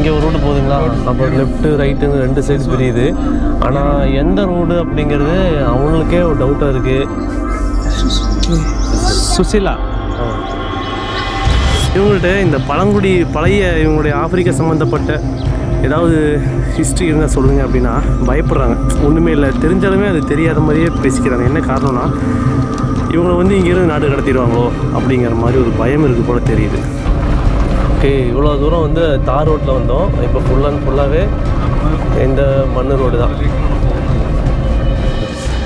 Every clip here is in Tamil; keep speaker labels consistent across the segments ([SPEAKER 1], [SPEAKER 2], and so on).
[SPEAKER 1] இங்கே ஒரு ரோடு போகுதுங்களா அப்புறம் லெஃப்ட்டு ரைட்டுன்னு ரெண்டு சைடு பிரியுது. ஆனால் எந்த ரோடு அப்படிங்கிறது அவங்களுக்கே ஒரு டவுட்டாக இருக்குது சுசிலா. இவங்கள்ட்ட இந்த பழங்குடி பழைய இவங்களுடைய ஆப்பிரிக்கா சம்மந்தப்பட்ட ஏதாவது ஹிஸ்ட்ரி இருந்தால் சொல்லுங்க அப்படின்னா பயப்படுறாங்க. ஒன்றுமே இல்லை. தெரிஞ்சாலுமே அது தெரியாத மாதிரியே பேசிக்கிறாங்க. என்ன காரணம்னா இவங்களை வந்து இங்கேருந்து நாடு கடத்திடுவாங்களோ அப்படிங்கிற மாதிரி ஒரு பயம் இருக்குது போல தெரியுது. ஓகே இவ்வளோ தூரம் வந்து தார் ரோட்டில் வந்தோம். இப்போ ஃபுல் அண்ட் ஃபுல்லாகவே இந்த மண் ரோடு தான்.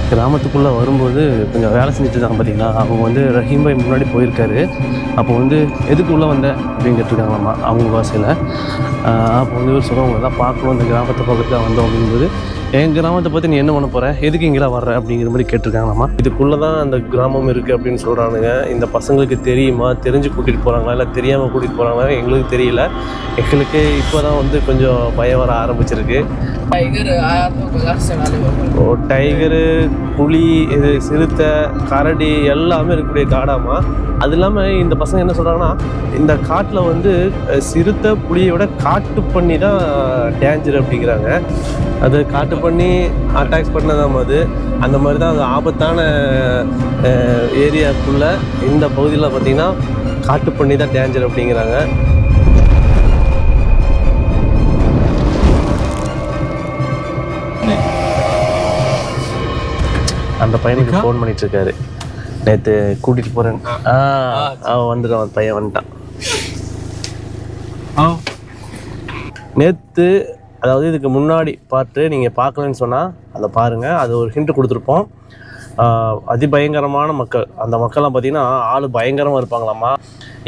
[SPEAKER 1] கிராமத்துக்குள்ளே வரும்போது கொஞ்சம் வேலை செஞ்சுட்டு இருக்காங்க பார்த்தீங்களா அவங்க வந்து ரஹீம் பாய் முன்னாடி போயிருக்காரு. அப்போ வந்து எதுக்குள்ளே வந்த? அப்படின்னு கேட்டிருக்காங்களாம்மா அவங்க வாசையில் அப்போ வந்து இவர் சொல்லுவாங்க தான் பார்க்கணும். இந்த கிராமத்தை பக்கத்தில் வந்தோம் அப்படிங்கும்போது என் கிராமத்தை பற்றி நீ என்ன பண்ண போகிற எதுக்கு இங்கெல்லாம் வர்ற? அப்படிங்கிற மாதிரி கேட்டிருக்காங்களாமா இதுக்குள்ளே தான் அந்த கிராமம் இருக்குது அப்படின்னு சொல்கிறானுங்க இந்த பசங்களுக்கு தெரியுமா? தெரிஞ்சு கூட்டிகிட்டு போகிறாங்களா இல்லை தெரியாமல் கூட்டிகிட்டு போகிறாங்களா எங்களுக்கு தெரியல. எங்களுக்கு இப்போ தான் வந்து கொஞ்சம் பயம் வர ஆரம்பிச்சிருக்கு. டைகரு புலி இது சிறுத்தை கரடி எல்லாமே இருக்கக்கூடிய காடாமா அது இல்லாமல் இந்த பசங்க என்ன சொல்கிறாங்கன்னா இந்த காட்டில் வந்து சிறுத்தை புளியை விட காட்டு பண்ணி தான் டேஞ்சர் அப்படிங்கிறாங்க. அது காட்டு பண்ணி அட்டாக்ஸ் பண்ணதாம் அது அந்த மாதிரி தான் அது ஆபத்தான ஏரியாக்குள்ளே இந்த பகுதியில் பார்த்தீங்கன்னா காட்டு பண்ணி தான் டேஞ்சர் அப்படிங்கிறாங்க. அந்த பையனுக்கு ஃபோன் பண்ணிட்டு இருக்காரு நேற்று கூட்டிட்டு போறேன் ஆ. அவன் வந்துட்டான் அந்த பையன் வந்துட்டான். நேற்று அதாவது இதுக்கு முன்னாடி பார்த்து நீங்கள் பார்க்கலன்னு சொன்னால் அதை பாருங்கள் அது ஒரு ஹிண்ட் கொடுத்துருப்போம். அதிபயங்கரமான மக்கள். அந்த மக்கள்லாம் பார்த்தீங்கன்னா ஆள் பயங்கரமாக இருப்பாங்களாம்மா.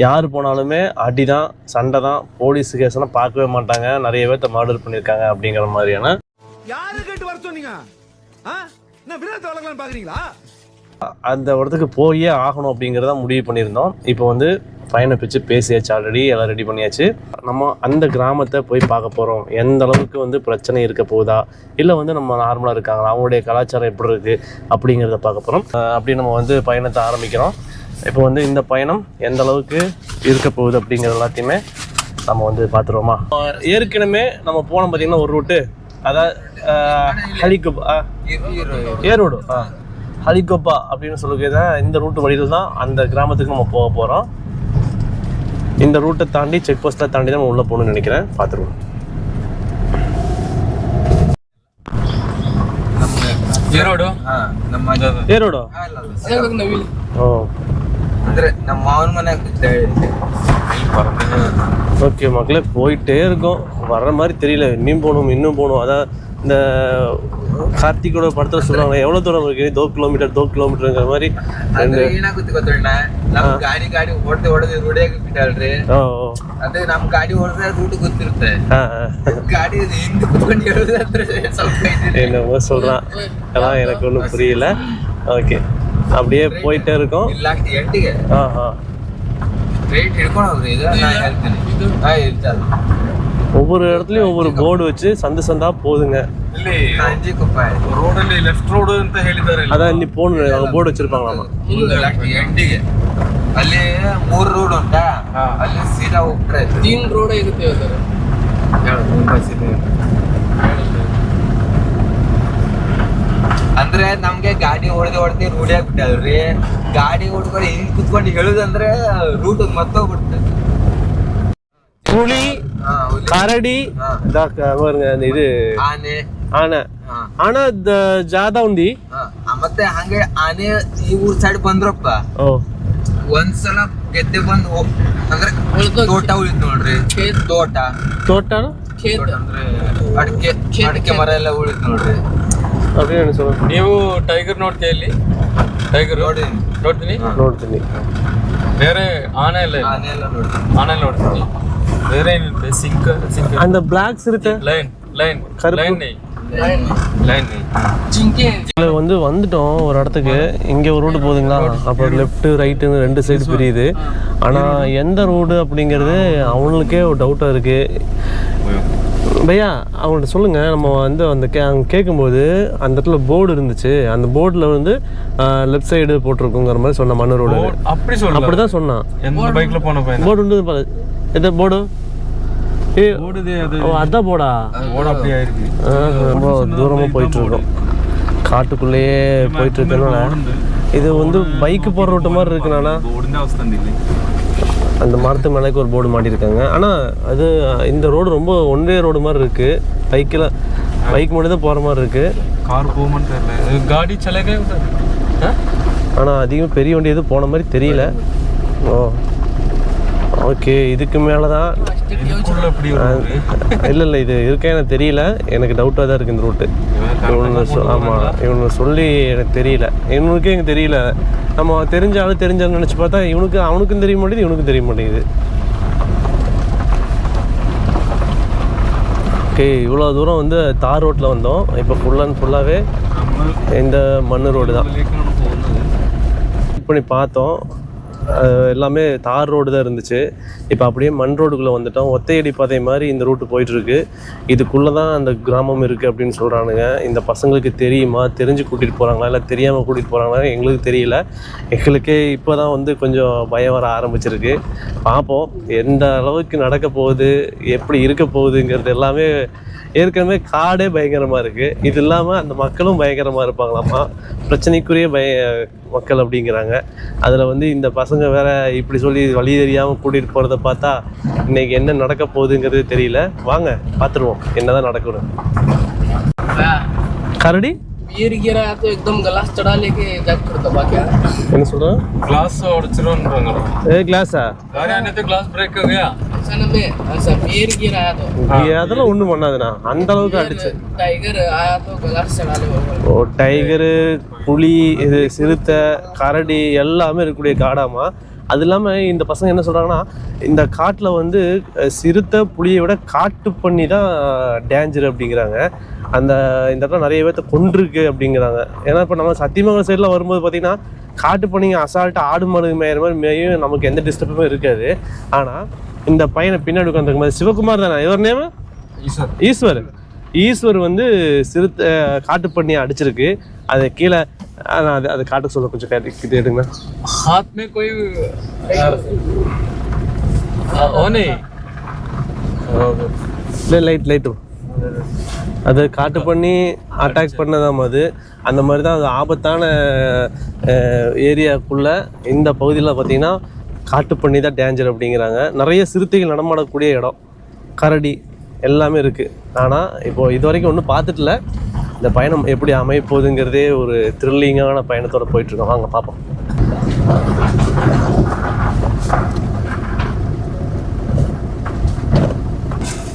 [SPEAKER 1] யார் போனாலுமே அடி தான் சண்டை தான் போலீஸ் கேஸ்லாம் பார்க்கவே மாட்டாங்க. நிறைய பேர்த்த மர்டர் பண்ணியிருக்காங்க அப்படிங்கிற மாதிரியான.
[SPEAKER 2] யாரு கேட்டு வர சொன்னீங்க?
[SPEAKER 1] அந்த இடத்துக்கு போயே ஆகணும் அப்படிங்கிறத முடிவு பண்ணியிருந்தோம். இப்போ வந்து பையனை பிச்சு பேசியாச்சு ஆல்ரெடி எல்லாம் ரெடி பண்ணியாச்சு. நம்ம அந்த கிராமத்தை போய் பார்க்க போகிறோம் எந்த அளவுக்கு வந்து பிரச்சனை இருக்க போகுதா? இல்லை வந்து நம்ம நார்மலாக இருக்காங்களா? அவங்களுடைய கலாச்சாரம் எப்படி இருக்குது அப்படிங்கிறத பார்க்க போகிறோம் அப்படி நம்ம வந்து பயணத்தை ஆரம்பிக்கிறோம். இப்போ வந்து இந்த பயணம் எந்த அளவுக்கு இருக்க போகுது அப்படிங்கிறது எல்லாத்தையுமே நம்ம வந்து பார்த்துருவோமா? ஏற்கனவே நம்ம போனோம் பார்த்தீங்கன்னா ஒரு ரூட்டு அதாவது ஹலிகப் ஏரோடு ஆ ஹலிகொப்பா அப்படின்னு சொல்லுறது இந்த ரூட்டு வழியில் தான் அந்த கிராமத்துக்கு நம்ம போக போகிறோம் இந்த ரூட்டை தாண்டி செக் போஸ்ட்டில் தாண்டி தான் உள்ளே போகணும்னு நினைக்கிறேன். பார்த்துருவோம். ஓகே மக்களே போயிட்டே இருக்கும். வர்ற மாதிரி தெரியல. இன்னும் போகணும் இன்னும் போகணும். அதான் இந்த கார்த்திகோட படத்தில் சொல்லுவாங்க எவ்வளோ தூரம் இருக்கு தோ கிலோமீட்டர் தோ கிலோமீட்டருங்கிற மாதிரி
[SPEAKER 3] ಅಂದ್ರೆ ಏನಾಗುತ್ತೆ ಗೊತ್ತಣ್ಣ ನಮ್ ಗಾಡಿ ಗಾಡಿ ಹೊಡೆದು ಹೊಡೆದು ರೂಢಿಯಾಗಿ ಬಿಟ್ಟಲ್ರಿ
[SPEAKER 1] ஓ ಓ.
[SPEAKER 3] ಅದೇ ನಮ್ ಗಾಡಿ ಹೊಡೆದ್ರೆ ರೂಟ್ ಗೊತ್ತಿರುತ್ತೆ
[SPEAKER 1] ஆ ஆ.
[SPEAKER 3] ಗಾಡಿ ಹಿಂದೆ ಕುತ್ಕೊಂಡು ಹೇಳೋದಂದ್ರೆ ಸ್ವಲ್ಪ ಇದಿದೆ.
[SPEAKER 1] என்னமோ சொல்கிறான் அதான் எனக்கு ஒன்றும் புரியல ஓகே அப்படியே போயிட்டே இருக்கோம்
[SPEAKER 3] ಇಲ್ಲ ಎಂಟಿಗೆ
[SPEAKER 1] ஆ ஆ
[SPEAKER 3] ರೇಟ್ ಹಿಡ್ಕೊಂಡು ಹೋಗ್ರಿ ಇದು ನಾ ಹೇಳ್ತೀನಿ ಹಾ ಇರ್ತಲ್ಲ
[SPEAKER 1] ஒவ்வொரு இடத்துலயும் ஒவ்வொரு ಬೋರ್ಡ್ வச்சு ಸಂದ ಸಂದಾ போகுதுங்க
[SPEAKER 4] ಇಲ್ಲಿ
[SPEAKER 3] ರಂಜಿ ಕೊಪ್ಪಾಯ
[SPEAKER 4] ರೋಡ್ ಅಲ್ಲಿ ಲೆಫ್ಟ್ ರೋಡ್ ಅಂತ ಹೇಳಿದ್ದಾರೆ
[SPEAKER 1] ಅದ ಇಲ್ಲಿ ಫೋನ್ ಬೋರ್ಡ್ வச்சிருப்பாங்களாಮ
[SPEAKER 3] ಎಂಡಿಗೆ ಅಲ್ಲಿ ಮೂರು ರೋಡ್ ಉಂಟಾ ಅಲ್ಲಿ ಸೀದಾ ಹೋಗ್ತಾರೆ
[SPEAKER 5] ತೀನ್ ರೋಡ್ ಇರುತ್ತೆ ಸರ್
[SPEAKER 3] ಅಂದ್ರೆ ನಮ್ಗೆ ಗಾಡಿ ಹೊಡೆದು ಹೊಡೆದು ರೂಢಿ ಆಗ್ಬಿಟ್ಟಲ್ರಿ ಗಾಡಿ ಹೊಡ್ಕೊಂಡು ಹಿಂಗ್ ಕುತ್ಕೊಂಡು ಹೇಳುದಂದ್ರೆ ರೂಟ್ ಮತ್ತೋಗ್ಬಿಡ್ತದೆ
[SPEAKER 1] புலி
[SPEAKER 3] ಹಾ, ಹುಲಿ,
[SPEAKER 1] கரடி
[SPEAKER 3] ಹಾ,
[SPEAKER 1] இதா க- பாருங்க அந்த இது
[SPEAKER 3] ಆನೆ
[SPEAKER 1] ஆனை
[SPEAKER 3] ಹಾ,
[SPEAKER 1] ஆனா த- ஜாதா உந்தி
[SPEAKER 3] ಹಾ. ಆ, ಮತ್ತೆ ಹಂಗೆ ಆನೆ ಈ ಊರ್ ಸೈಡ್ ಬಂದ್ರಪ್ಪ
[SPEAKER 1] ஓ
[SPEAKER 3] ಒಂದ್ಸಲ ಗೆದ್ದೆ ಬಂದು ಹೋಗ್- ಅಂದ್ರೆ
[SPEAKER 5] ಉಳ್ಕೊಂಡ್-
[SPEAKER 3] ತೋಟ ಉಳಿತು ನೋಡ್ರಿ
[SPEAKER 5] ಖೇತ್.
[SPEAKER 3] ತೋಟ
[SPEAKER 1] தோட்டான
[SPEAKER 5] खेत
[SPEAKER 3] ತೋಟ ಅಂದ್ರೆ ಅಡಿಕೆ
[SPEAKER 5] ಖೇತ್,
[SPEAKER 3] ಅಡಿಕೆ
[SPEAKER 5] ಖೇತ್.
[SPEAKER 3] ಮರ ಎಲ್ಲ ಉಳಿತು ನೋಡ್ರಿ
[SPEAKER 1] அப்படின்னு சொல்லுங்க
[SPEAKER 4] ನೀವು ಟೈಗರ್ ನೋಡ್ತೀಯ ಇಲ್ಲಿ ಟೈಗರ್
[SPEAKER 3] ನೋಡಿ
[SPEAKER 4] ನೋಡ್ತೀನಿ
[SPEAKER 1] ನೋಡ್ತೀನಿ
[SPEAKER 4] ಬೇರೆ ಆನೆ ಎಲ್ಲ ಇಲ್ಲ.
[SPEAKER 3] ಆನೆ ಎಲ್ಲ ನೋಡಿ
[SPEAKER 4] ಆನೆ ನೋಡ್ತೀನಿ
[SPEAKER 1] அந்த பிளாக்ஸ் இருக்கு
[SPEAKER 4] லைன்
[SPEAKER 5] லைன்
[SPEAKER 1] லைன் வந்து வந்துட்டோம் ஒரு இடத்துக்கு. இங்கே ஒரு ரோடு போகுதுங்களா அப்புறம் லெஃப்ட்டு ரைட்டுன்னு ரெண்டு சைடு பிரியுது. ஆனால் எந்த ரோடு அப்படிங்கிறது அவனுக்கே ஒரு டவுட்டாக இருக்குது பையா அவங்கள்ட்ட சொல்லுங்கள் நம்ம வந்து அந்த கே அவங்க கேட்கும்போது அந்த இடத்துல போர்டு இருந்துச்சு. அந்த போர்டில் வந்து லெஃப்ட் சைடு போட்டிருக்குங்கிற மாதிரி சொன்ன மண்ணு ரோடு
[SPEAKER 4] அப்படி சொல்ல அப்படி தான் சொன்னான்
[SPEAKER 1] போர்டு வந்து எது போர்டு? அதான் போடா ரொம்ப தூரமாக போயிட்டு இருக்கோம் காட்டுக்குள்ளேயே போயிட்டு இருக்கனால இது வந்து பைக்கு போகிற ரோட்டு மாதிரி
[SPEAKER 4] இருக்குனால
[SPEAKER 1] அந்த மரத்து மேலேக்கு ஒரு போர்டு மாட்டியிருக்காங்க ஆனால் அது இந்த ரோடு ரொம்ப ஒன்டே ரோடு மாதிரி இருக்குது பைக்கில் பைக் மட்டும் தான் போகிற மாதிரி இருக்குது
[SPEAKER 4] கார் போகுமான்னு தெரியல. காடி சலகே
[SPEAKER 1] ஆனால் அதிகம் பெரிய வண்டி எதுவும் போன மாதிரி தெரியல. ஓ. ஓகே இதுக்கு மேலே தான் இல்லை இல்லை இது இருக்கே எனக்கு தெரியல. எனக்கு டவுட்டாக தான் இருக்குது இந்த ரூட்டு இவனு ஆமாம் இவனு சொல்லி எனக்கு தெரியல. இவனுக்கே எனக்கு தெரியல. நம்ம தெரிஞ்ச ஆள் தெரிஞ்சாலும் நினச்சி பார்த்தா இவனுக்கு அவனுக்கும் தெரிய மாட்டேங்குது இவனுக்கும் தெரிய மாட்டேங்குது. ஓகே இவ்வளோ தூரம் வந்து தார் ரோட்டில் வந்தோம். இப்போ ஃபுல் அண்ட் ஃபுல்லாகவே இந்த மண் ரோடு தான்.
[SPEAKER 4] இப்போ
[SPEAKER 1] நீ பார்த்தோம். எல்லாமே தார் ரோடு தான் இருந்துச்சு. இப்போ அப்படியே மண் ரோடுக்குள்ளே வந்துட்டோம். ஒத்தையடி பாதை மாதிரி இந்த ரூட்டு போயிட்டுருக்கு. இதுக்குள்ளே தான் அந்த கிராமம் இருக்குது அப்படின்னு சொல்கிறானுங்க இந்த பசங்களுக்கு தெரியுமா? தெரிஞ்சு கூட்டிகிட்டு போகிறாங்களா இல்லை தெரியாமல் கூட்டிகிட்டு போகிறாங்களா எங்களுக்கு தெரியல. எங்களுக்கே இப்போ தான் வந்து கொஞ்சம் பயம் வர ஆரம்பிச்சிருக்கு. பார்ப்போம் எந்த அளவுக்கு நடக்க போகுது? எப்படி இருக்க போகுதுங்கிறது எல்லாமே ஏற்கனவே காடே பயங்கரமாக இருக்குது இது இல்லாமல் அந்த மக்களும் பயங்கரமாக இருப்பாங்களாமா பிரச்சனைக்குரிய பய மக்கள் அப்படிங்கிறாங்க அதில் வந்து இந்த பசங்க வேற இப்படி சொல்லி வழி தெரியாமல் கூட்டிகிட்டு போகிறத பார்த்தா இன்னைக்கு என்ன நடக்க போகுதுங்கிறது தெரியல வாங்க பார்த்துருவோம் என்னதான் நடக்கணும் கரடி
[SPEAKER 5] गिर गिरा तो एकदम गलास चढ़ा लेके जग कर दबा क्या
[SPEAKER 1] என்ன சொல்கிறேன்
[SPEAKER 4] ग्लास उड़चिरोंगे
[SPEAKER 1] ஏ கிளாஸா
[SPEAKER 4] गाड़ी आने तो ग्लास ब्रेक हो गया
[SPEAKER 1] அதெல்லாம் ஒண்ணும் பண்ணாதுண்ணா. அந்த அளவுக்கு அடிச்சு. ஓ டைகரு புலி இது சிறுத்தை கரடி எல்லாமே இருக்கக்கூடிய காடாமா அது இல்லாமல் இந்த பசங்க என்ன சொல்கிறாங்கன்னா இந்த காட்டில் வந்து சிறுத்தை புளியை விட காட்டு பண்ணி தான் டேஞ்சர் அப்படிங்கிறாங்க. அந்த இந்த இடத்துல நிறைய பேர்த்த கொண்டிருக்கு அப்படிங்கிறாங்க. ஏன்னா இப்போ நம்ம சத்தியமங்கலம் சைடில் வரும்போது பார்த்திங்கன்னா காட்டு பண்ணிங்க அசால்ட்டாக ஆடு மாடு மேயிற மாதிரி மேயும் நமக்கு எந்த டிஸ்டர்புமே இருக்காது. ஆனால் இந்த பையனை பின்னாடி உட்காந்துருக்கும் போது சிவகுமார் தானே இவர் நேம்
[SPEAKER 4] ईश्वर
[SPEAKER 1] ஈஸ்வர் ஈஸ்வர் வந்து சிறுத்தை காட்டு பண்ணி அடிச்சிருக்கு அது கீழே ஆ, நான் அது அது காட்ட சொல்ல கொஞ்சம் கேட்டு இது எடுங்க
[SPEAKER 4] हाथ में कोई आ, ओ नहीं
[SPEAKER 1] இல்லை லைட் லைட்டு அது காட்டு பண்ணி அட்டாக் பண்ணதாம் அது அந்த மாதிரி தான் அது ஆபத்தான ஏரியாக்குள்ளே இந்த பகுதியில் பார்த்தீங்கன்னா காட்டு பண்ணி தான் டேஞ்சர் அப்படிங்கிறாங்க. நிறைய சிறுத்தைகள் நடமாடக்கூடிய இடம். கரடி எல்லாமே இருக்குது ஆனால் இப்போது இது வரைக்கும் ஒன்றும் பார்த்துட்டுல இந்த பயணம் எப்படி அமைப்போகுதுங்கிறதே ஒரு த்ரில்லிங்கான பயணத்தோடு போயிட்டுருக்கோம். வாங்க பார்ப்போம்.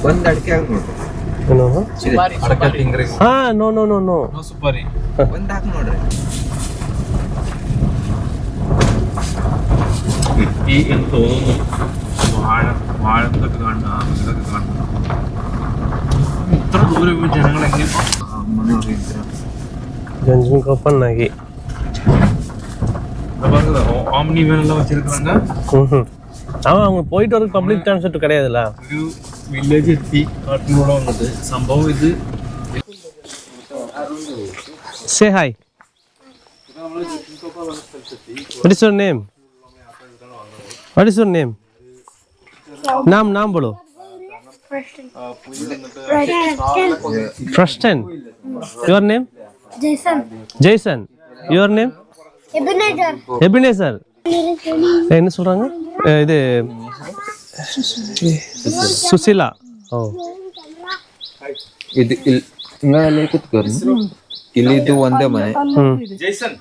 [SPEAKER 3] ಒಂದು ಅಡಿಕೆ ನೋಡ್ರಿ ಹಾ ನೋ
[SPEAKER 4] ನೋ എനിക്ക് തോന്നുന്നു വാഴ വാഴത്തൊക്കെ കാണുന്ന ഇതൊക്കെ കാണുന്ന ഇത്ര ദൂരം പോയി ജനങ്ങൾ എങ്ങനെ
[SPEAKER 1] ஜஞ்சு கப்பன் நகை
[SPEAKER 4] பாருங்க ஆம்னி வேன் எல்லாம் வச்சிருக்காங்க
[SPEAKER 1] ம்ஹும். அவன் அவங்க போயிட்டு வரதுக்கு பப்ளிக் டிரான்ஸ்போர்ட் கிடையாதுல்ல
[SPEAKER 4] ഒരു വില്ലേജ് എത്തി കാട്ടിലൂടെ വന്നത് സംഭവം ഇത്
[SPEAKER 1] சே hi what is your name What is what is your name നാം നാം ബോളോ ഫ്രസ്റ്റൻ
[SPEAKER 6] your
[SPEAKER 1] name Jason your
[SPEAKER 6] name
[SPEAKER 1] Ebenezer என்ன சொல்றாங்க இது சுசிலா ஓ
[SPEAKER 3] ಇದು ಇಲ್ಲಿ ಕುತ್ಕೋರಿ ಇಲ್ಲಿ ಇದು ಒಂದೇ ಮನೆ
[SPEAKER 1] ಜೈಸನ್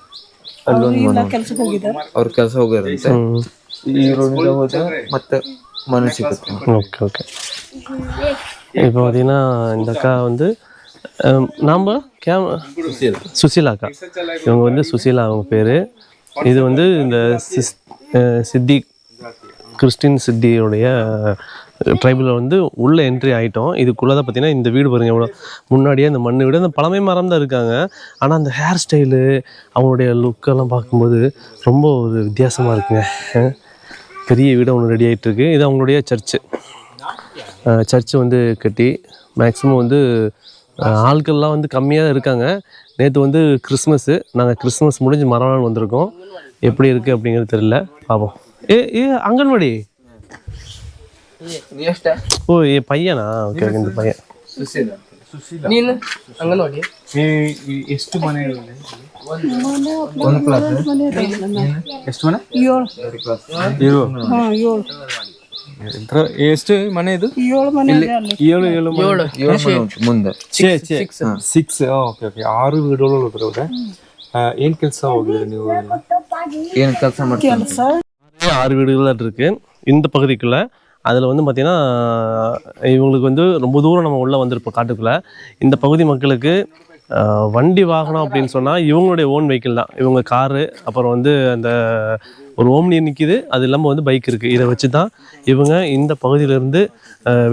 [SPEAKER 3] ಅಲ್ಲೊಂದು ಮನೆ ಅವ್ರ ಕೆಲಸ
[SPEAKER 1] ಹೋಗಿರಂತೆ
[SPEAKER 3] ಈ ರೋಡಿಂದ ಹೋದ್ರೆ ಮತ್ತೆ ಮನೆ ಸಿಗುತ್ತೆ
[SPEAKER 1] ஓகே ஓகே இப்போ பார்த்தீங்கன்னா இந்த அக்கா வந்து அஹ், நாம கேம் சுசீலா அக்கா இவங்க வந்து சுசீலா அவங்க பேர் இது வந்து இந்த சிஸ் அஹ், சித்தி கிறிஸ்டின் சித்தியோடைய ட்ரைபில் வந்து உள்ளே என்ட்ரி ஆகிட்டோம் இதுக்குள்ளே தான் பார்த்தீங்கன்னா இந்த வீடு பாருங்க எவ்வளோ முன்னாடியே அந்த மண் வீடு அந்த பழமை மரம் தான் இருக்காங்க ஆனால் அந்த ஹேர் ஸ்டைலு அவங்களுடைய லுக்கெல்லாம் பார்க்கும்போது ரொம்ப ஒரு வித்தியாசமாக இருக்குங்க அஹ், பெரிய வீடு ஒன்று ரெடி ஆகிட்டு இருக்கு இது அவங்களுடைய சர்ச்சு சர்ச்சு வந்து கட்டி மேக்ஸிமம் வந்து அஹ், ஆட்கள்லாம் வந்து கம்மியாக தான் இருக்காங்க நேற்று வந்து கிறிஸ்மஸ்ஸு நாங்கள் கிறிஸ்மஸ் முடிஞ்சு மறுநாள் வந்திருக்கோம் எப்படி இருக்குது அப்படிங்கிறது தெரியல பார்ப்போம் ஏ ஏ அங்கன்வாடி
[SPEAKER 3] ನೀ ಎಷ್ಟ
[SPEAKER 1] ஓ ஏ பையனா ஓகே ஓகே இந்த பையன்
[SPEAKER 5] ನೀನು ಅಂಗನವಾಡಿ
[SPEAKER 4] ಎಷ್ಟು ಮನೆ
[SPEAKER 3] ಒಂದು ಕ್ಲಾಸ್
[SPEAKER 4] ಎಷ್ಟು ಮನೆ ಏಳು ಹಾಂ ಏಳು ಎಷ್ಟು ಮನೆ ಇದು ಏಳು ಏಳು
[SPEAKER 5] ಏಳು
[SPEAKER 3] ಮುಂದೆ
[SPEAKER 4] ಸಿಕ್ಸ್ ಓಕೆ ಓಕೆ ಆರು ವೀಡೋಳು ಬರೋದೆ ಏನ್ ಕೆಲಸ ಹೋಗಿದೆ ನೀವು
[SPEAKER 3] ಏನು ಕೆಲಸ ಮಾಡ್ತೀವಿ
[SPEAKER 1] ஆறு வீடுகள் இருக்கு இந்த பகுதிக்குள்ள அதில் வந்து பார்த்திங்கன்னா இவங்களுக்கு வந்து ரொம்ப தூரம் நம்ம உள்ளே வந்திருப்போம் காட்டுக்குள்ளே இந்த பகுதி மக்களுக்கு வண்டி வாகனம் அப்படின்னு சொன்னால் இவங்களுடைய ஓன் வெஹிக்கிள் தான். இவங்க காரு அப்புறம் வந்து அந்த ஒரு ஓம்னி நிற்கிது அது இல்லாமல் வந்து பைக் இருக்குது இதை வச்சு தான் இவங்க இந்த பகுதியிலேருந்து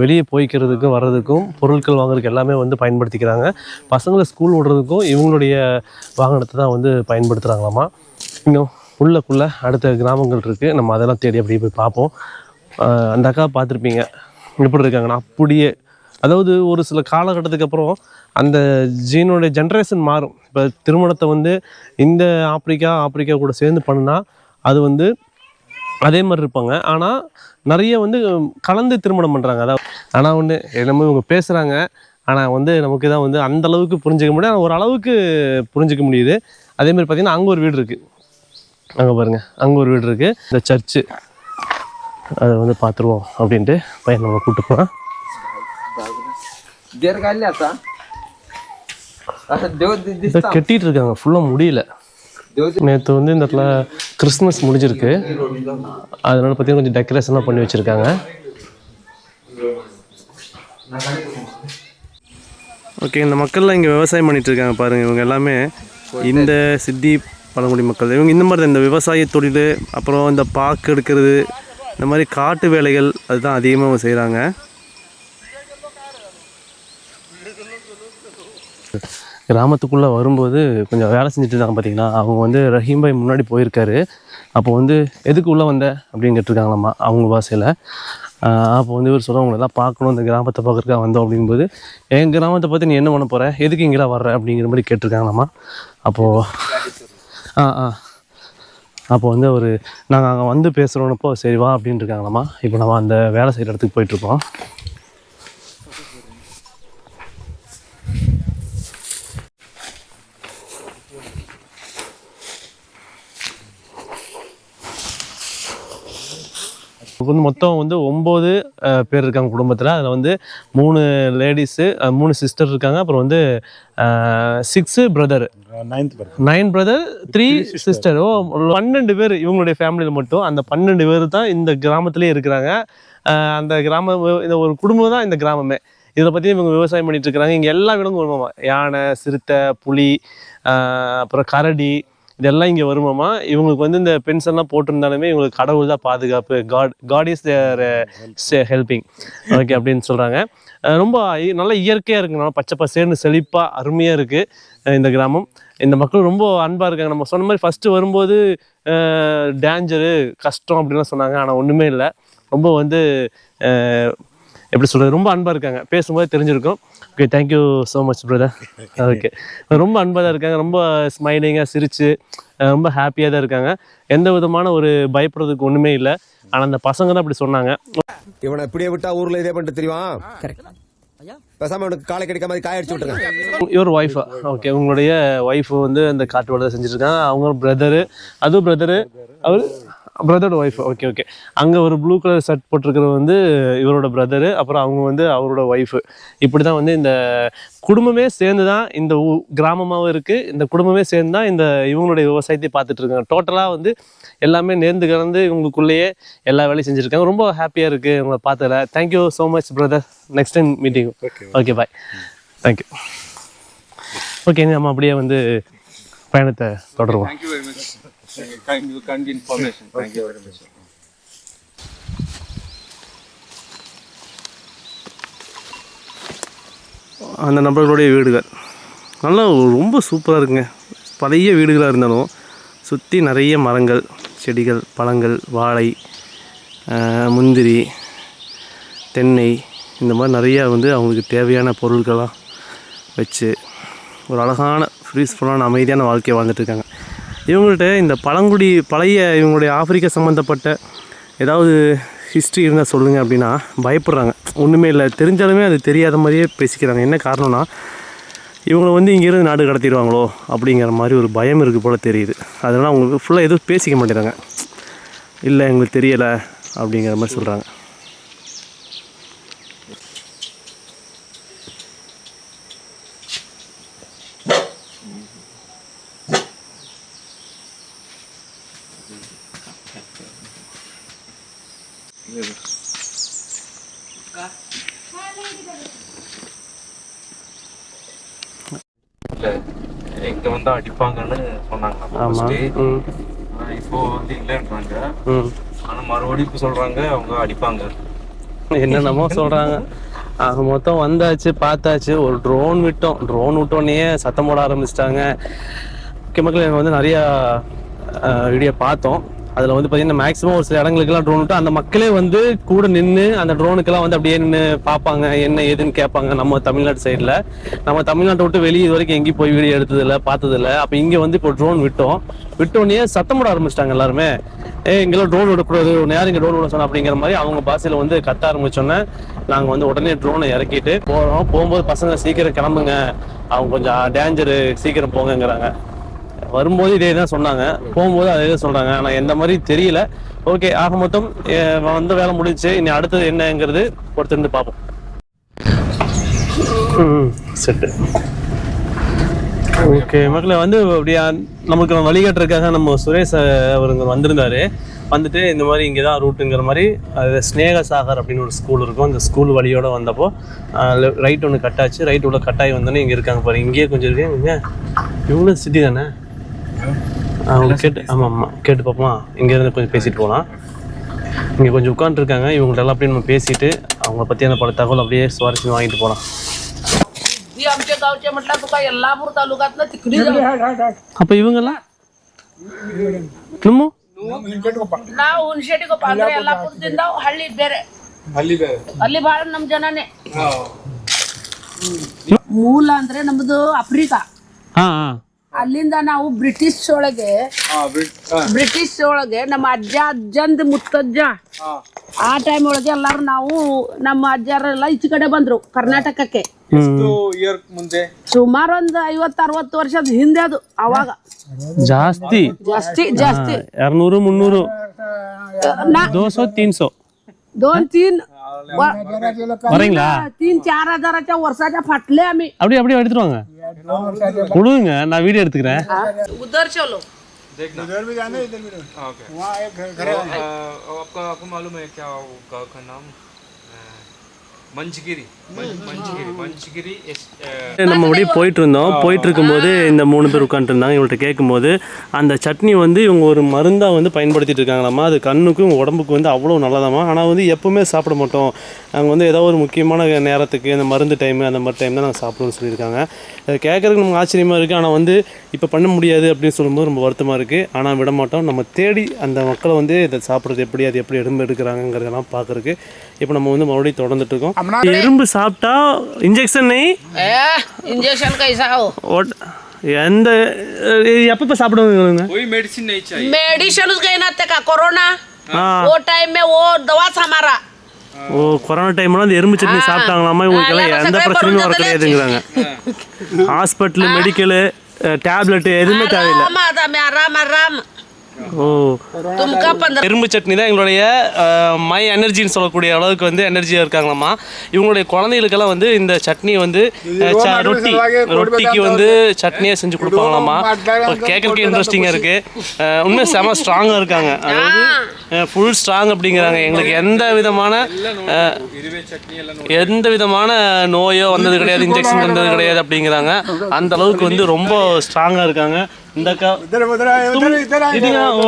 [SPEAKER 1] வெளியே போய்க்கிறதுக்கும் வர்றதுக்கும் பொருட்கள் வாங்குறதுக்கு எல்லாமே வந்து பயன்படுத்திக்கிறாங்க. பசங்களை ஸ்கூல் விடுறதுக்கும் இவங்களுடைய வாகனத்தை தான் வந்து பயன்படுத்துகிறாங்களாமா இன்னும் உள்ளக்குள்ளே அடுத்த கிராமங்கள் இருக்குது நம்ம அதெல்லாம் தேடி அப்படியே போய் பார்ப்போம். அந்த அக்கா பார்த்துருப்பீங்க. எப்படி இருக்காங்கன்னா? அப்படியே அதாவது ஒரு சில காலகட்டத்துக்கு அப்புறம் அந்த ஜீனுடைய ஜென்ரேஷன் மாறும். இப்போ திருமணத்தை வந்து இந்த ஆப்பிரிக்கா ஆப்பிரிக்கா கூட சேர்ந்து பண்ணுனா அது வந்து அதே மாதிரி இருப்பாங்க. ஆனால் நிறைய வந்து கலந்து திருமணம் பண்ணுறாங்க அதாவது ஆனால் ஒன்று என்னமோ இவங்க பேசுகிறாங்க ஆனால் வந்து நமக்கு தான் வந்து அந்த அளவுக்கு புரிஞ்சிக்க முடியாது ஆனால் ஒரு அளவுக்கு புரிஞ்சிக்க முடியுது. அதே மாதிரி அங்கே ஒரு வீடு இருக்குது அங்கே பாருங்கள் அங்கே ஒரு வீடு இருக்குது இந்த சர்ச்சு அதை வந்து பார்த்துருவோம் அப்படின்ட்டு பையன் நம்ம கூப்பிட்டு போகிறான்
[SPEAKER 3] தேர்
[SPEAKER 1] கட்டிட்டு இருக்காங்க ஃபுல்லா முடியல நேற்று வந்து இந்த இடத்துல கிறிஸ்மஸ் முடிஞ்சிருக்கு. அதனால பார்த்தீங்கன்னா கொஞ்சம் டெக்கரேஷன்லாம் பண்ணி வச்சுருக்காங்க. ஓகே இந்த மக்கள்லாம் இங்கே விவசாயம் பண்ணிட்டு இருக்காங்க பாருங்கள் இவங்க எல்லாமே இந்த சித்தி பழங்குடி மக்கள். இவங்க இந்த மாதிரி தான் இந்த விவசாய தொழில் அப்புறம் இந்த பாக்கு எடுக்கிறது இந்த மாதிரி காட்டு வேலைகள் அதுதான் அதிகமாக அவங்க செய்கிறாங்க கிராமத்துக்குள்ளே வரும்போது கொஞ்சம் வேலை செஞ்சுட்டு இருந்தாங்க பார்த்தீங்கன்னா அவங்க வந்து ரஹீம் பாய் முன்னாடி போயிருக்காரு. அப்போ வந்து எதுக்கு உள்ளே வந்த? அப்படின்னு கேட்டிருக்காங்களாம்மா அவங்க பாஷையில். அப்போ வந்து இவர் சொல்கிறவங்க எல்லாம் பார்க்கணும் இந்த கிராமத்தை பார்க்குறக்கா வந்தோம். அப்படிங்கும்போது என் கிராமத்தை பற்றி நீ என்ன பண்ண போகிற எதுக்கு இங்கெல்லாம் வர்ற? அப்படிங்கிற மாதிரி கேட்டிருக்காங்களாம்மா அப்போது ஆ ஆ. அப்போ வந்து ஒரு நாங்கள் அங்கே வந்து பேசுகிறோன்னப்போ சரி வா அப்படின்ட்டு இருக்காங்களாம்மா இப்போ நம்ம அந்த வேலை செய்கிற இடத்துக்கு போயிட்டுருக்கோம் வந்து மொத்தம் வந்து ஒம்பது பேர் இருக்காங்க குடும்பத்தில். அதில் வந்து மூணு லேடிஸு மூணு சிஸ்டர் இருக்காங்க. அப்புறம் வந்து six brother nine brother three sister ஓ பன்னெண்டு பேர் இவங்களுடைய ஃபேமிலியில் மட்டும் அந்த பன்னெண்டு பேர் தான் இந்த கிராமத்திலே இருக்கிறாங்க. அந்த கிராம இந்த ஒரு குடும்பம் தான் இந்த கிராமமே. இதை பற்றி இவங்க விவசாயம் பண்ணிட்டு இருக்கிறாங்க. இங்கே எல்லா விலங்கும் யானை சிறுத்தை புலி அப்புறம் கரடி இதெல்லாம் இங்கே வருமாமா இவங்களுக்கு வந்து இந்த பென்ஷன்லாம் போட்டிருந்தாலுமே இவங்களுக்கு கடவுள் தான் பாதுகாப்பு. God God is there helping okay அப்படின்னு சொல்கிறாங்க ரொம்ப நல்லா நல்ல இயற்கையாக இருக்குங்க நல்லா பச்சை பசேர்னு செழிப்பாக அருமையாக இருக்குது இந்த கிராமம். இந்த மக்கள் ரொம்ப அன்பாக இருக்காங்க. நம்ம சொன்ன மாதிரி ஃபஸ்ட்டு வரும்போது டேஞ்சரு கஷ்டம் அப்படின்லாம் சொன்னாங்க. ஆனால் ஒன்றுமே இல்லை. ரொம்ப வந்து எப்படி சொல்கிறது ரொம்ப அன்பாக இருக்காங்க. பேசும்போது தெரிஞ்சிருக்கும். Okay thank you so much brother okay ரொம்ப அன்பாக தான் இருக்காங்க. ரொம்ப ஸ்மைலிங்காக சிரித்து ரொம்ப ஹாப்பியாக தான் இருக்காங்க. எந்த விதமான ஒரு பயப்படுறதுக்கு ஒன்றுமே இல்லை. ஆனால் அந்த பசங்க தான் அப்படி சொன்னாங்க.
[SPEAKER 2] இவனை இப்படியே விட்டா ஊர்ல இதே பண்ணிட்டு தெரியுமா? பேசாம இவனுக்கு காலை கிடைக்காம மாதிரி காய அடிச்சு விட்டுருங்க.
[SPEAKER 1] இவர் ஒய்ஃபா ஓகே உங்களுடைய ஒய்ஃப் வந்து அந்த காட்டு வேலை செஞ்சுட்டு இருக்காங்க. அவங்க பிரதரு அதுவும் பிரதரு அவர்? பிரதரோட ஒய்ஃப் ஓகே ஓகே அங்கே ஒரு ப்ளூ கலர் ஷர்ட் போட்டிருக்கிறது வந்து இவரோட பிரதரு அப்புறம் அவங்க வந்து அவரோட ஒய்ஃபு இப்படி தான் வந்து இந்த குடும்பமே சேர்ந்து தான் இந்த ஊ கிராமமாகவும் இருக்குது இந்த குடும்பமே சேர்ந்து தான் இந்த இவங்களுடைய விவசாயத்தை பார்த்துட்டு இருக்காங்க. டோட்டலாக வந்து எல்லாமே நேர்ந்து கலந்து இவங்களுக்குள்ளேயே எல்லா வேலையும் செஞ்சுருக்காங்க. ரொம்ப ஹாப்பியாக இருக்குது இவங்களை பார்த்ததில் thank you so much brother next time meeting okay bye thank you okay நம்ம அப்படியே வந்து பயணத்தை தொடருவோம்.
[SPEAKER 4] Thank you. Kind, information. Thank you very much.
[SPEAKER 1] அந்த நபர்களுடைய வீடுகள் நல்லா ரொம்ப சூப்பராக இருக்குங்க பழைய வீடுகளாக இருந்தாலும் சுற்றி நிறைய மரங்கள் செடிகள் பழங்கள் வாழை முந்திரி தென்னை இந்த மாதிரி நிறையா வந்து அவங்களுக்கு தேவையான பொருட்கள்லாம் வச்சு ஒரு அழகான ஃப்ரீஸ்ஃபுல்லான அமைதியான வாழ்க்கையை வாழ்ந்துட்டு இருக்காங்க இவங்கள்ட்ட இந்த பழங்குடி பழைய இவங்களுடைய ஆப்பிரிக்கா சம்மந்தப்பட்ட ஏதாவது ஹிஸ்ட்ரி இருந்தால் சொல்லுங்கள் அப்படின்னா பயப்படுறாங்க. ஒன்றுமே இல்லை. தெரிஞ்சாலுமே அது தெரியாத மாதிரியே பேசிக்கிறாங்க. என்ன காரணம்னா இவங்களை வந்து இங்கேருந்து நாடு கடத்திடுவாங்களோ அப்படிங்கிற மாதிரி ஒரு பயம் இருக்குது போல் தெரியுது. அதனால் அவங்களுக்கு ஃபுல்லாக எதுவும் பேசிக்க மாட்டேறாங்க இல்லை எங்களுக்கு தெரியலை அப்படிங்கிற மாதிரி சொல்கிறாங்க
[SPEAKER 4] அடிப்பாங்கன்னு சொன்னாங்க. இப்போ வந்து இல்லைன்றாங்க ஆனா மறுபடியும் இப்போ சொல்றாங்க அவங்க அடிப்பாங்க.
[SPEAKER 1] என்னென்னமோ சொல்கிறாங்க ஆக மொத்தம் வந்தாச்சு பார்த்தாச்சு. ஒரு ட்ரோன் விட்டோம். ட்ரோன் விட்டோன்னே சத்தம் போட ஆரம்பிச்சிட்டாங்க. மக்கள் எனக்கு வந்து நிறையா வீடியோ பார்த்தோம். அதில் வந்து பார்த்தீங்கன்னா மேக்ஸிமம் ஒரு சில இடங்களுக்கெல்லாம் ட்ரோன் விட்டு அந்த மக்களே வந்து கூட நின்று அந்த ட்ரோனுக்கெல்லாம் வந்து அப்படியே நின்று பார்ப்பாங்க என்ன ஏதுன்னு கேட்பாங்க நம்ம தமிழ்நாட்டு சைடில் நம்ம தமிழ்நாட்டை விட்டு வெளியே இது வரைக்கும் எங்கேயும் போய் வீடியோ எடுத்ததில்ல பார்த்ததில்ல. அப்போ இங்கே வந்து இப்போ ட்ரோன் விட்டோம். விட்டோன்னே சத்தம் போட ஆரம்பிச்சிட்டாங்க எல்லாருமே. ஏ இங்கெல்லாம் ட்ரோன் விடக்கூடாது உன்னை இங்கே ட்ரோன் விட சொன்னா அப்படிங்கிற மாதிரி அவங்க பாசையில் வந்து கத்த ஆரம்பிச்சோன்னே நாங்கள் வந்து உடனே ட்ரோனை இறக்கிட்டு போகிறோம் போகும்போது பசங்க சீக்கிரம் கிளம்புங்க. அவங்க கொஞ்சம் டேஞ்சரு சீக்கிரம் போங்கங்கிறாங்க. வரும்போது இதே தான் சொன்னாங்க. போகும்போது அதே தான் சொல்கிறாங்க ஆனால் எந்த மாதிரி தெரியல. ஓகே ஆக மொத்தம் வந்த வேலை முடிஞ்சுச்சு இனி அடுத்தது என்னங்கிறது பொறுத்திருந்து பார்ப்போம். செட்டு. ஓகே மக்களே வந்து அப்படியா நமக்கு வழிகாட்டுறதுக்காக நம்ம சுரேஷ் அவருங்க வந்திருந்தாரு. வந்துட்டு இந்த மாதிரி இங்கே தான் ரூட்டுங்கிற மாதிரி அது ஸ்னேக சாகர் அப்படின்னு ஒரு ஸ்கூல் இருக்கும். அந்த ஸ்கூல் வழியோட வந்தப்போ ரைட் ஒன்று கட்டாச்சு ரைட் உள்ள கட்டாயி வந்தோன்னே இங்கே இருக்காங்க பாருங்க இங்கேயே கொஞ்சம் இருக்கு இங்கே. இவங்களும் சிட்டி தானே? அவங்க கேட்டு ஆமாம் ஆமாம் கேட்டு பார்ப்போமா இங்கேருந்து கொஞ்சம் பேசிட்டு போகலாம் இங்கே கொஞ்சம் உட்காந்துருக்காங்க இவங்கள்ட்ட எல்லாம் அப்படியே நம்ம பேசிட்டு அவங்கள பற்றியான பல தகவல் அப்படியே சுவாரஸ்யம் வாங்கிட்டு போகலாம்
[SPEAKER 5] ती आमच्या गावचे म्हटलं तुका यल्लापूर तालुक्यातलं तिकडी जाऊ
[SPEAKER 1] அப்போ இவங்கெல்லாம் இன்னமும்
[SPEAKER 5] ನಾವು ಹುಣಶೆಟಿ ಗೊಪ್ಪ ಅಂದ್ರೆ ಯಲ್ಲಾಪುರದಿಂದ ಹಳ್ಳಿ ಬೇರೆ ಅಲ್ಲಿ ಬಹಳ ನಮ್ ಜನನೇ ಮೂಲ ಅಂದ್ರೆ ನಮ್ದು ಅಫ್ರಿಕಾ
[SPEAKER 1] ಹಾಂ ಹಾಂ
[SPEAKER 5] ಅಲ್ಲಿಂದ ನಾವು ಬ್ರಿಟಿಷ್ ಒಳಗೆ ಬ್ರಿಟಿಷ್ ಒಳಗೆ ನಮ್ಮ ಅಜ್ಜ ಅಜ್ಜಂದ ಮುತ್ತಜ್ಜ. ಆ ಟೈಮ್ ಒಳಗೆ ಎಲ್ಲಾರು ನಾವು ನಮ್ಮ ಅಜ್ಜಾರೆಲ್ಲ ಈಚ ಕಡೆ ಬಂದ್ರು ಕರ್ನಾಟಕಕ್ಕೆ. ಮುಂದೆ? ಸುಮಾರು ಒಂದ್ ಐವತ್ ಅರವತ್ತು ವರ್ಷದ ಹಿಂದೆ ಅದು ಅವಾಗ.
[SPEAKER 1] ಜಾಸ್ತಿ.
[SPEAKER 5] ಜಾಸ್ತಿ ಜಾಸ್ತಿ.
[SPEAKER 1] ಮುನ್ನೂರು. ದೋಸೋ ತೀನ್ಸೋ.
[SPEAKER 5] ದೋನ್ ತೀನ್.
[SPEAKER 1] வரீங்களா
[SPEAKER 5] तीन चार हजाराच्या वर्षाच्या फाटले आम्ही
[SPEAKER 1] அப்படியே அப்படியே எடுத்துட்டு வாங்க கொடுங்க நான் வீடியோ எடுத்துக்கிறேன்
[SPEAKER 5] उधर चलो
[SPEAKER 4] आपका आपको मालूम है क्या वो गाँव का नाम मंचगिरी मंचगिरी मंचगिरी
[SPEAKER 1] நம்ம அப்படியே போயிட்டு இருந்தோம் போயிட்டு இருக்கும்போது இந்த மூணு பேர் உட்காந்துட்டு இருந்தாங்க இவங்கள்ட்ட கேட்கும்போது அந்த சட்னி வந்து இவங்க ஒரு மருந்தாக வந்து பயன்படுத்திட்டு இருக்காங்களாமா அது கண்ணுக்கும் உடம்புக்கு வந்து அவ்வளோ நல்லதாமா ஆனால் வந்து எப்பவுமே சாப்பிட மாட்டோம். நாங்கள் வந்து ஏதோ ஒரு முக்கியமான நேரத்துக்கு இந்த மருந்து டைம் அந்த மாதிரி டைம் தான் நாங்கள் சாப்பிடுவோம்னு சொல்லியிருக்காங்க. அது கேட்குறதுக்கு நமக்கு ஆச்சரியமாக இருக்குது ஆனால் வந்து இப்போ பண்ண முடியாது அப்படின்னு சொல்லும்போது ரொம்ப வருத்தமாக இருக்குது ஆனால் விட மாட்டோம். நம்ம தேடி அந்த மக்களை வந்து இதை சாப்பிட்றது எப்படி அது எப்படி எறும்பு எடுக்கிறாங்கிறதெல்லாம் பார்க்குறதுக்கு இப்போ நம்ம வந்து மறுபடியும் தொடர்ந்துட்டு இருக்கோம். எறும்பு சாப்பிட்டா இன்ஜெக்ஷன் நெய்
[SPEAKER 5] ए इंजेक्शन कैसा हो
[SPEAKER 1] ஓட் எந்த எப்போ சாப்பிடுவாங்க
[SPEAKER 4] कोई मेडिसिन नहीं चाहिए
[SPEAKER 5] मेडिसिन गए ना ते का कोरोना
[SPEAKER 1] ஆ
[SPEAKER 5] वो टाइम में वो दवा था हमारा
[SPEAKER 1] ஓ கொரோனா டைம்ல அந்த எறும்பு சட்னி சாப்பிட்டாங்களாமா இவங்களுக்கு எல்லாம்
[SPEAKER 5] எல்லாம்
[SPEAKER 1] எந்த
[SPEAKER 5] சக்கரை
[SPEAKER 1] பிரச்சனையும் வர
[SPEAKER 5] பொருள்
[SPEAKER 1] கிடையாதுங்கிறாங்க ஹாஸ்பிட்டல் மெடிக்கலு டேப்லெட் எதுவுமே தேவையில்லை ஓ. எறும்பு சட்னி தான் எங்களுடைய மை எனர்ஜின்னு சொல்லக்கூடிய அளவுக்கு வந்து எனர்ஜியாக இருக்காங்களாம்மா. இவங்களுடைய குழந்தைகளுக்கெல்லாம் வந்து இந்த சட்னி வந்து ரொட்டி ரொட்டிக்கு வந்து சட்னியாக செஞ்சு கொடுப்பாங்களாம்மா. கேட்கறதுக்கு இன்ட்ரெஸ்டிங்காக இருக்குது உண்மை செம ஸ்ட்ராங்காக இருக்காங்க. அதாவது ஃபுல் ஸ்ட்ராங் அப்படிங்கிறாங்க. எங்களுக்கு எந்த விதமான எந்த விதமான நோயோ வந்தது கிடையாது இன்ஜெக்ஷன் வந்தது கிடையாது அப்படிங்கிறாங்க. அந்த அளவுக்கு வந்து ரொம்ப ஸ்ட்ராங்காக இருக்காங்க. இந்த அக்கா இதுங்க ஓ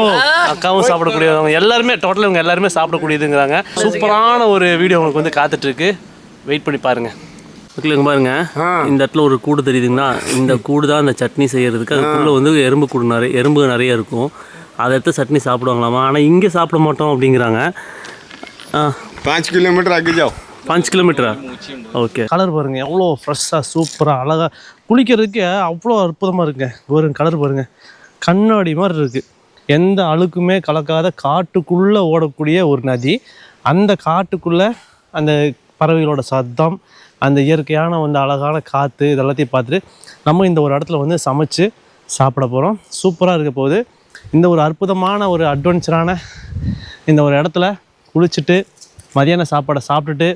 [SPEAKER 1] அக்காவும் சாப்பிடக்கூடியவங்க. எல்லாருமே டோட்டலாக இவங்க எல்லாருமே சாப்பிடக்கூடியதுங்கிறாங்க. சூப்பரான ஒரு வீடியோ உங்களுக்கு வந்து காத்துட்ருக்கு. வெயிட் பண்ணி பாருங்க. இருக்குல்லங்க பாருங்க. இந்த இடத்துல ஒரு கூடு தெரியுதுங்களா? இந்த கூடு தான் இந்த சட்னி செய்யறதுக்கு. அதுக்குள்ளே வந்து எறும்பு கூடு நிறைய எறும்பு நிறைய இருக்கும். அதை எடுத்து சட்னி சாப்பிடுவாங்களாமா? ஆனால் இங்கே சாப்பிட மாட்டோம் அப்படிங்கிறாங்க.
[SPEAKER 2] பாஞ்சு கிலோமீட்டர் ஆக்கி
[SPEAKER 1] பாஞ்சு கிலோமீட்டரா? ஓகே. கலர் பாருங்க எவ்வளோ ஃப்ரெஷ்ஷாக சூப்பராக அழகாக குளிக்கிறதுக்கு அவ்வளோ அற்புதமாக இருக்குங்க. ஒரு கலர் பாருங்க. கண்ணாடி மாதிரி இருக்குது எந்த அழுக்குமே கலக்காத காட்டுக்குள்ளே ஓடக்கூடிய ஒரு நதி. அந்த காட்டுக்குள்ளே அந்த பறவைகளோட சத்தம் அந்த இயற்கையான வந்து அழகான காற்று இதெல்லாத்தையும் பார்த்துட்டு நம்ம இந்த ஒரு இடத்துல வந்து சமைச்சு சாப்பிட போகிறோம் சூப்பராக இருக்க போகுது. இந்த ஒரு அற்புதமான ஒரு அட்வென்ச்சரான இந்த ஒரு இடத்துல குளிச்சுட்டு மதியான சாப்பாடை சாப்பிட்டுட்டு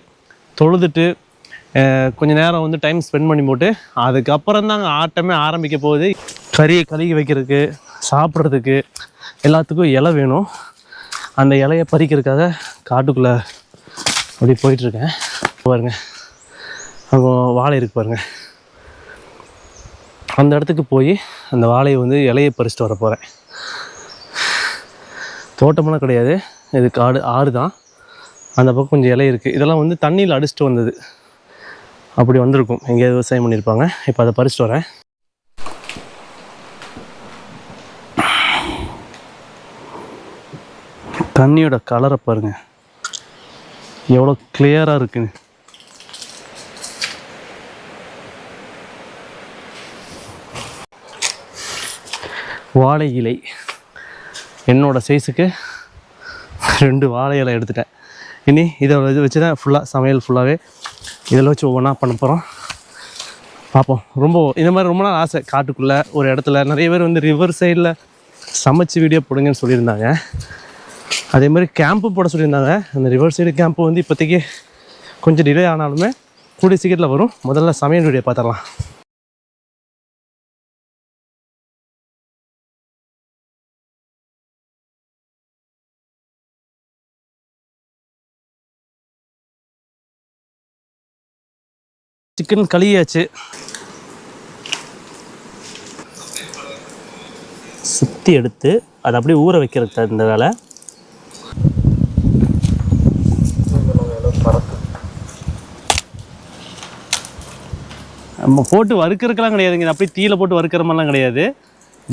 [SPEAKER 1] தொழுதுட்டு கொஞ்சம் கொஞ்ச நேரம் வந்து டைம் ஸ்பெண்ட் பண்ணி போட்டு அதுக்கப்புறம் தாங்க ஆட்டமே ஆரம்பிக்க போகுது. கறியை கழுகி வைக்கிறதுக்கு சாப்பிட்றதுக்கு எல்லாத்துக்கும் இலை வேணும். அந்த இலையை பறிக்கிறதுக்காக காட்டுக்குள்ளே அப்படி போயிட்டுருக்கேன். பாருங்க. அங்கே வாழை இருக்கு பாருங்க. அந்த இடத்துக்கு போய் அந்த வாழையை வந்து இலையை பறிச்சுட்டு வர போகிறேன் தோட்டமெல்லாம் கிடையாது. இது காடு ஆறு தான். அந்த பக்கம் கொஞ்சம் இலை இருக்குது இதெல்லாம் வந்து தண்ணியில் அடிச்சுட்டு வந்தது. அப்படி வந்திருக்கும். எங்கேயாவது விவசாயம் பண்ணியிருப்பாங்க. இப்போ அதை பறிச்சுட்டு வரேன். தண்ணியோட கலரை பாருங்க. எவ்வளோ கிளியராக இருக்குன்னு. வாழை இலை. என்னோட சைஸுக்கு ரெண்டு வாழை இலை எடுத்துட்டேன். இனி இதை இது வச்சு தான் ஃபுல்லாக சமையல் ஃபுல்லாகவே இதில் வச்சு ஒவ்வொன்றா பண்ண போகிறோம் பார்ப்போம். ரொம்ப இந்த மாதிரி ரொம்ப நாள் ஆசை காட்டுக்குள்ளே ஒரு இடத்துல. நிறைய பேர் வந்து ரிவர் சைடில் சமைச்சு வீடியோ போடுங்கன்னு சொல்லியிருந்தாங்க. அதே மாதிரி கேம்ப்பு போட சொல்லியிருந்தாங்க. அந்த ரிவர் சைடு கேம்ப்பு வந்து இப்போதைக்கு கொஞ்சம் டிலே ஆனாலுமே கூடிய சீக்கிரத்தில் வரும். முதல்ல சமையல் வீடியோ பார்த்துடலாம். சிக்கன் கழுவியாச்சு சுற்றி எடுத்து அதை அப்படியே ஊற வைக்கிறது இந்த வேலை. நம்ம போட்டு வறுக்கிறதுக்கெல்லாம் கிடையாதுங்க. அப்படியே தீயில போட்டு வறுக்கிற மாதிரிலாம் கிடையாது.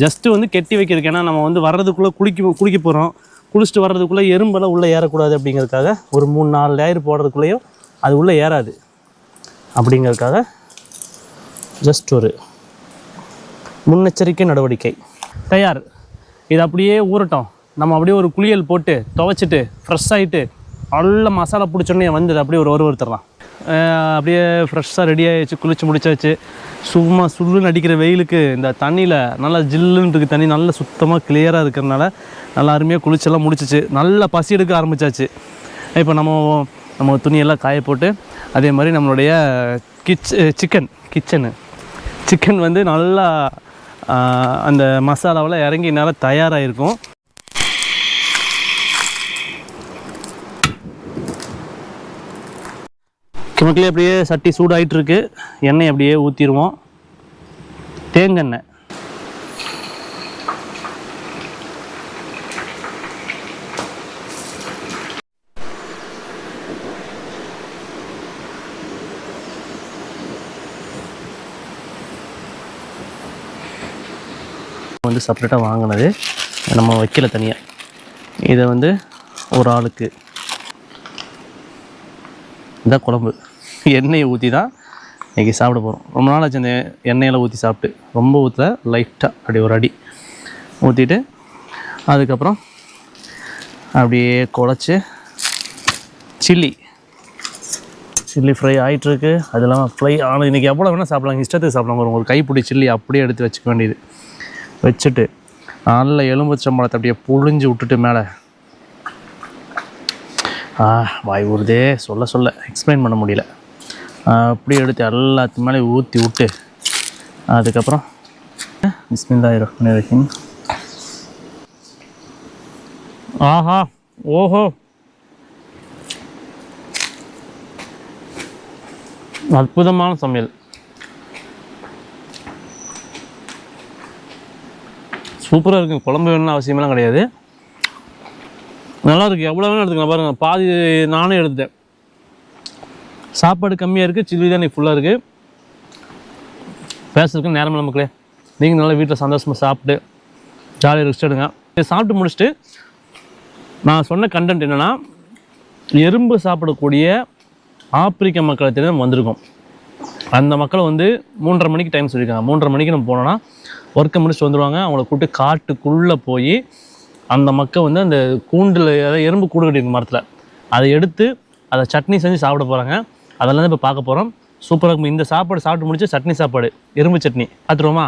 [SPEAKER 1] ஜஸ்ட்டு வந்து கெட்டி வைக்கிறதுக்கு. ஏன்னா நம்ம வந்து வர்றதுக்குள்ளே குளிக்க குளிக்க போகிறோம் குளிச்சுட்டு வர்றதுக்குள்ளே எறும்பெல்லாம் உள்ளே ஏறக்கூடாது அப்படிங்கிறதுக்காக ஒரு மூணு நாலு லேயர் போடுறதுக்குள்ளேயும் அது உள்ளே ஏறாது. அப்படிங்கிறதுக்காக ஜஸ்ட் ஒரு முன்னெச்சரிக்கை நடவடிக்கை. தயார். இது அப்படியே ஊறட்டும். நம்ம அப்படியே ஒரு குளியல் போட்டு துவைச்சிட்டு ஃப்ரெஷ் ஆகிட்டு நல்ல மசாலா பிடிச்சோடனே வந்தது அப்படியே ஒரு ஒரு ஒருத்தரலாம் அப்படியே ஃப்ரெஷ்ஷாக ரெடி ஆகிடுச்சு குளிச்சு முடிச்சாச்சு. சும்மா சுல்லுன்னு அடிக்கிற வெயிலுக்கு இந்த தண்ணியில் நல்லா ஜில்லுன்னு தண்ணி நல்லா சுத்தமாக கிளியராக இருக்கிறதுனால நல்லா அருமையாக குளிச்செல்லாம் முடிச்சிச்சு. நல்லா பசி எடுக்க ஆரம்பிச்சாச்சு. இப்போ நம்ம நம்ம துணியெல்லாம் காய போட்டு அதே மாதிரி நம்மளுடைய கிச் சிக்கன் கிச்சனு சிக்கன் வந்து நல்லா அந்த மசாலாவில் இறங்கி நல்லா தயாராக இருக்கும் கிணக்குலேயே அப்படியே சட்டி சூடாயிட்டு இருக்கு எண்ணெய் அப்படியே ஊற்றிடுவோம் தேங்காய் வந்து செப்பரேட்டாக வாங்கினது. நம்ம வைக்கல தனியாக இதை வந்து ஒரு ஆளுக்கு. இதான் குழம்பு. எண்ணெயை ஊற்றி தான் இன்றைக்கி சாப்பிட போகிறோம் ரொம்ப நாள் ஆச்சு அந்த எண்ணெயில் ஊற்றி சாப்பிட்டு. ரொம்ப ஊற்றல லைட்டாக அப்படி ஒரு அடி. ஊற்றிட்டு அதுக்கப்புறம் அப்படியே குழச்சி சில்லி சில்லி ஃப்ரை ஆகிட்டுருக்கு அது இல்லாமல் ஃப்ரை ஆனால் இன்றைக்கி எவ்வளோ வேணால் சாப்பிடலாம். இஷ்டத்துக்கு சாப்பிடலாம். ஒரு கை கைப்பிடி சில்லி அப்படியே எடுத்து வச்சுக்க வேண்டியது. வச்சுட்டு நல்ல எலும்புச்சம்பழத்தை அப்படியே புழிஞ்சு விட்டுட்டு மேலே. ஆ வாய் ஊறுதே. சொல்ல சொல்ல. எக்ஸ்பிளைன் பண்ண முடியல. அப்படியே எடுத்து எல்லாத்து மேலே ஊற்றி விட்டு அதுக்கப்புறம் பிஸ்மில்லாஹி ரஹீம். ஆஹா ஓஹோ. அற்புதமான சமையல். சூப்பராக இருக்குங்க குழம்பு வேணும்னு அவசியமெல்லாம் கிடையாது. நல்லா எவ்வளோ வேணும் எடுத்துக்கலாம். பாருங்கள் பாதி நானே எடுத்துட்டேன். சாப்பாடு கம்மியாக இருக்குது சில்லி தான் இன்னைக்கு ஃபுல்லாக இருக்குது பேசுறதுக்கு நேரம் இல்லை நீங்கள் நல்லா வீட்டில் சந்தோஷமாக சாப்பிட்டு ஜாலியாக ரெஸ்ட் எடுங்க. இதை சாப்பிட்டு முடிச்சுட்டு நான் சொன்ன கண்டென்ட் என்னென்னா எறும்பு சாப்பிடக்கூடிய ஆப்பிரிக்க மக்களை தெரியும் நம்ம வந்திருக்கோம். அந்த மக்களை வந்து மூன்றரை மணிக்கு டைம் சொல்லியிருக்காங்க. மூன்றரை மணிக்கு நம்ம போனோன்னா ஒர்க்கை முடிச்சுட்டு வந்துடுவாங்க அவங்கள கூப்பிட்டு காட்டுக்குள்ளே போய் அந்த மக்கள் வந்து அந்த கூண்டில் ஏதாவது எறும்பு கூடு கட்டியிருந்த மரத்தில். அதை எடுத்து அதை சட்னி செஞ்சு சாப்பிட போகிறாங்க அதெல்லாம் தான் இப்போ பார்க்க போகிறோம் சூப்பராக இருக்கும். இந்த சாப்பாடு சாப்பிட்டு முடிச்சு சட்னி சாப்பாடு. எறும்பு சட்னி. பார்த்துருவோமா